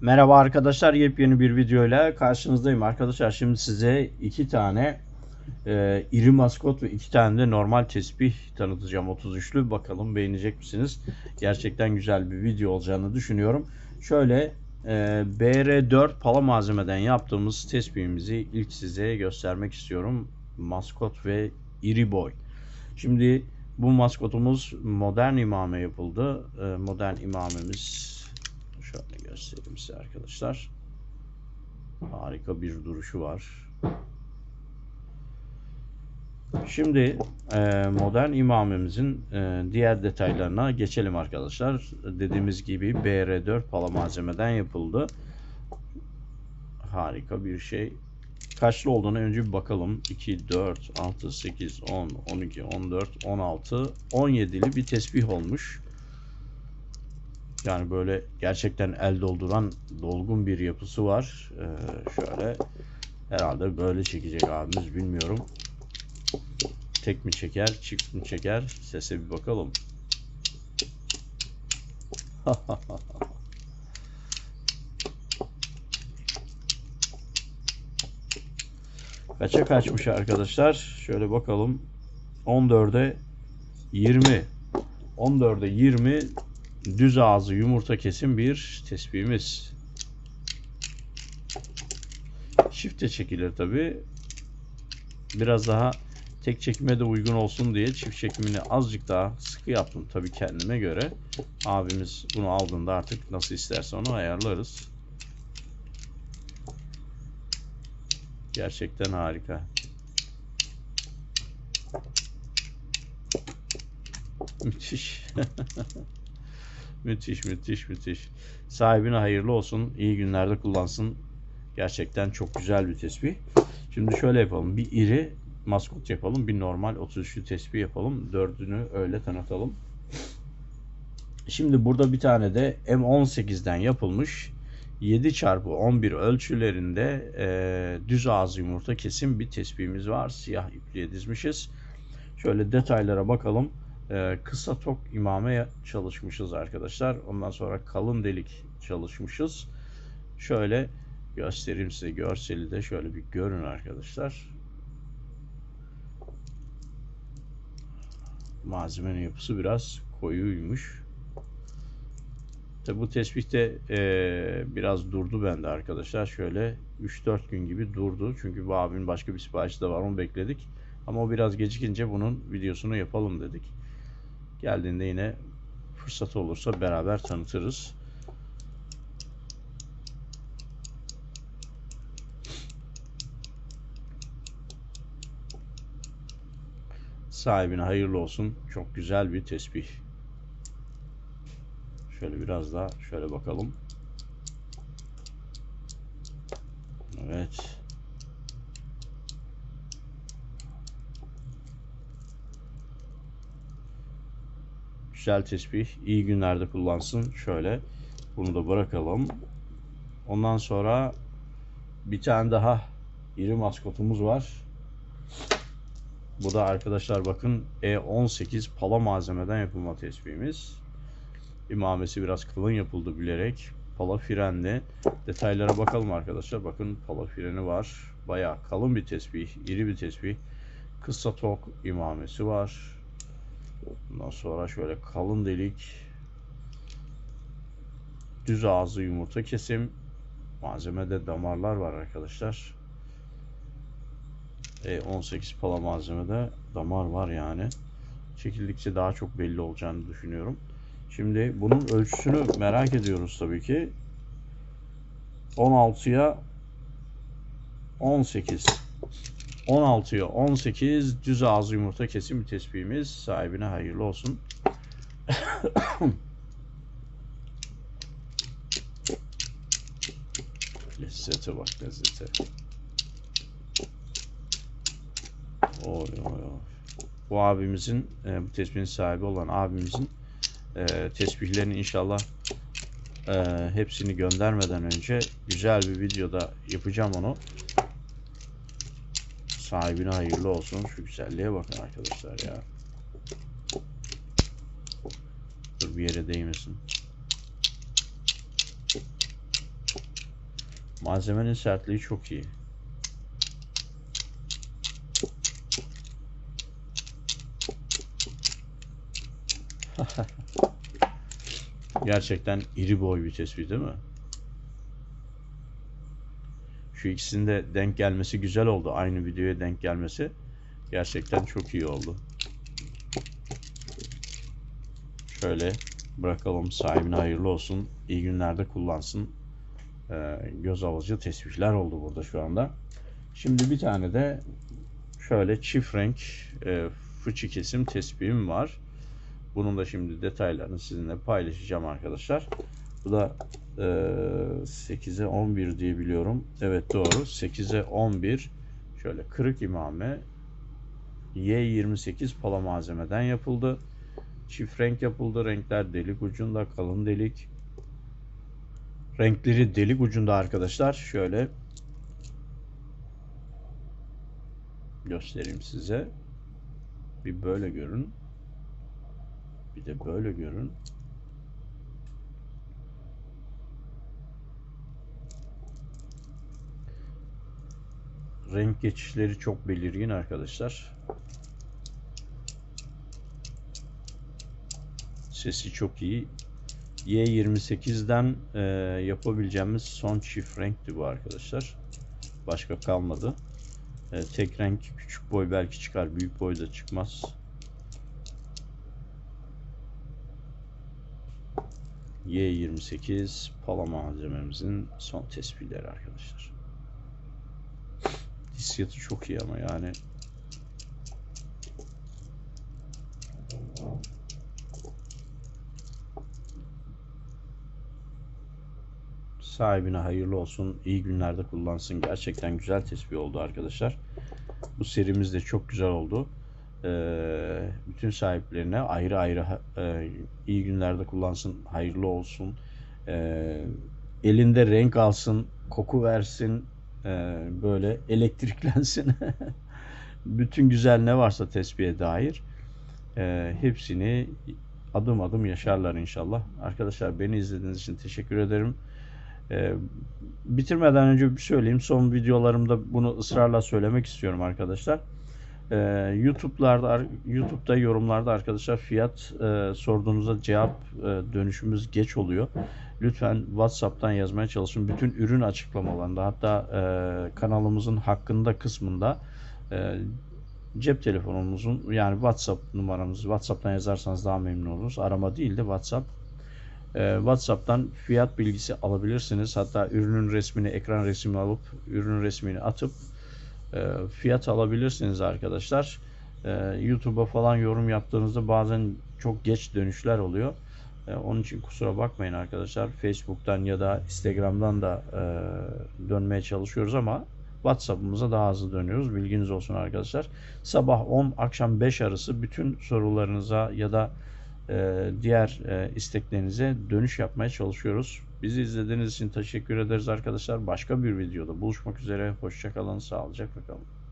Merhaba arkadaşlar, yepyeni bir videoyla karşınızdayım arkadaşlar. Şimdi size iki tane e, iri maskot ve iki tane de normal tesbih tanıtacağım 33'lü. Bakalım beğenecek misiniz? Gerçekten güzel bir video olacağını düşünüyorum. Şöyle e, BR4 pala malzemeden yaptığımız tesbihimizi ilk size göstermek istiyorum. Maskot ve iri boy. Şimdi bu maskotumuz modern imame yapıldı. E, modern imamemiz göstereyim size arkadaşlar. Harika bir duruşu var. Şimdi e, modern imamemizin e, diğer detaylarına geçelim arkadaşlar. Dediğimiz gibi BR4 pala malzemeden yapıldı. Harika bir şey. Kaçlı olduğunu önce bir bakalım. 2, 4, 6, 8, 10, 12, 14, 16, 17'li bir tesbih olmuş. Yani böyle gerçekten el dolduran dolgun bir yapısı var. Ee, şöyle herhalde böyle çekecek abimiz bilmiyorum. Tek mi çeker, çift mi çeker? Sese bir bakalım. Kaça kaçmış arkadaşlar? Şöyle bakalım. 14'e 20. 14'e 20 düz ağzı yumurta kesim bir tespihimiz. Çifte çekilir tabi. Biraz daha tek çekime de uygun olsun diye çift çekimini azıcık daha sıkı yaptım tabi kendime göre. Abimiz bunu aldığında artık nasıl isterse onu ayarlarız. Gerçekten harika. Müthiş. Müthiş müthiş müthiş. Sahibine hayırlı olsun. İyi günlerde kullansın. Gerçekten çok güzel bir tesbih. Şimdi şöyle yapalım. Bir iri maskot yapalım. Bir normal 33'lü tesbih yapalım. Dördünü öyle tanıtalım. Şimdi burada bir tane de M18'den yapılmış 7 çarpı 11 ölçülerinde e, düz ağız yumurta kesim bir tesbihimiz var. Siyah ipliğe dizmişiz. Şöyle detaylara bakalım e, kısa tok imame çalışmışız arkadaşlar. Ondan sonra kalın delik çalışmışız. Şöyle göstereyim size görseli de şöyle bir görün arkadaşlar. Malzemenin yapısı biraz koyuymuş. Tabi bu tespihte e, biraz durdu bende arkadaşlar. Şöyle 3-4 gün gibi durdu. Çünkü bu abinin başka bir siparişi de var onu bekledik. Ama o biraz gecikince bunun videosunu yapalım dedik. Geldiğinde yine fırsat olursa beraber tanıtırız. Sahibine hayırlı olsun. Çok güzel bir tesbih. Şöyle biraz daha şöyle bakalım. Evet. Güzel tesbih. İyi günlerde kullansın. Şöyle bunu da bırakalım. Ondan sonra bir tane daha iri maskotumuz var. Bu da arkadaşlar bakın E18 pala malzemeden yapılma tesbihimiz. İmamesi biraz kalın yapıldı bilerek. Pala frenli. Detaylara bakalım arkadaşlar. Bakın pala freni var. Bayağı kalın bir tesbih. iri bir tesbih. Kısa tok imamesi var. Bundan sonra şöyle kalın delik düz ağzı yumurta kesim malzemede damarlar var arkadaşlar. E, 18 pala malzemede damar var yani. Çekildikçe daha çok belli olacağını düşünüyorum. Şimdi bunun ölçüsünü merak ediyoruz tabii ki. 16'ya 18 16'ya 18 düz ağzı yumurta kesim bir tespihimiz. Sahibine hayırlı olsun. lezzete bak lezzete. Oy oy oy. Bu abimizin, e, bu tesbihin sahibi olan abimizin e, tesbihlerini inşallah e, hepsini göndermeden önce güzel bir videoda yapacağım onu. Sahibine hayırlı olsun. Şu güzelliğe bakın arkadaşlar ya. Dur bir yere değmesin. Malzemenin sertliği çok iyi. Gerçekten iri boy bir tespih değil mi? Şu ikisinin de denk gelmesi güzel oldu. Aynı videoya denk gelmesi gerçekten çok iyi oldu. Şöyle bırakalım sahibine hayırlı olsun. İyi günlerde kullansın. Ee, göz alıcı tesbihler oldu burada şu anda. Şimdi bir tane de şöyle çift renk e, fıçı kesim tespihim var. Bunun da şimdi detaylarını sizinle paylaşacağım arkadaşlar. Bu da e, 8'e 11 diye biliyorum. Evet doğru. 8'e 11 şöyle kırık imame Y28 pala malzemeden yapıldı. Çift renk yapıldı. Renkler delik ucunda kalın delik. Renkleri delik ucunda arkadaşlar. Şöyle göstereyim size. Bir böyle görün. Bir de böyle görün. Renk geçişleri çok belirgin arkadaşlar. Sesi çok iyi. Y28'den e, yapabileceğimiz son çift renkti bu arkadaşlar. Başka kalmadı. E, tek renk küçük boy belki çıkar. Büyük boy da çıkmaz. Y28 pala malzememizin son tespihleri arkadaşlar. Hissiyatı çok iyi ama yani sahibine hayırlı olsun. iyi günlerde kullansın. Gerçekten güzel tespih oldu arkadaşlar. Bu serimiz de çok güzel oldu. Ee, bütün sahiplerine ayrı ayrı e, iyi günlerde kullansın. Hayırlı olsun. Ee, elinde renk alsın. Koku versin. E, böyle elektriklensin. bütün güzel ne varsa tespihe dair e, hepsini adım adım yaşarlar inşallah. Arkadaşlar beni izlediğiniz için teşekkür ederim. Ee, bitirmeden önce bir söyleyeyim. Son videolarımda bunu ısrarla söylemek istiyorum arkadaşlar. Ee, YouTube'larda YouTube'da yorumlarda arkadaşlar fiyat e, sorduğunuzda cevap e, dönüşümüz geç oluyor. Lütfen WhatsApp'tan yazmaya çalışın. Bütün ürün açıklamalarında hatta e, kanalımızın hakkında kısmında e, cep telefonumuzun yani WhatsApp numaramızı WhatsApp'tan yazarsanız daha memnun oluruz. Arama değil de WhatsApp ee, WhatsApp'tan fiyat bilgisi alabilirsiniz. Hatta ürünün resmini, ekran resmini alıp ürünün resmini atıp e, fiyat alabilirsiniz arkadaşlar. Ee, YouTube'a falan yorum yaptığınızda bazen çok geç dönüşler oluyor. Ee, onun için kusura bakmayın arkadaşlar. Facebook'tan ya da Instagram'dan da e, dönmeye çalışıyoruz ama WhatsApp'ımıza daha hızlı dönüyoruz. Bilginiz olsun arkadaşlar. Sabah 10, akşam 5 arası bütün sorularınıza ya da e, diğer e, isteklerinize dönüş yapmaya çalışıyoruz. Bizi izlediğiniz için teşekkür ederiz arkadaşlar. Başka bir videoda buluşmak üzere. Hoşçakalın, sağlıcakla kalın.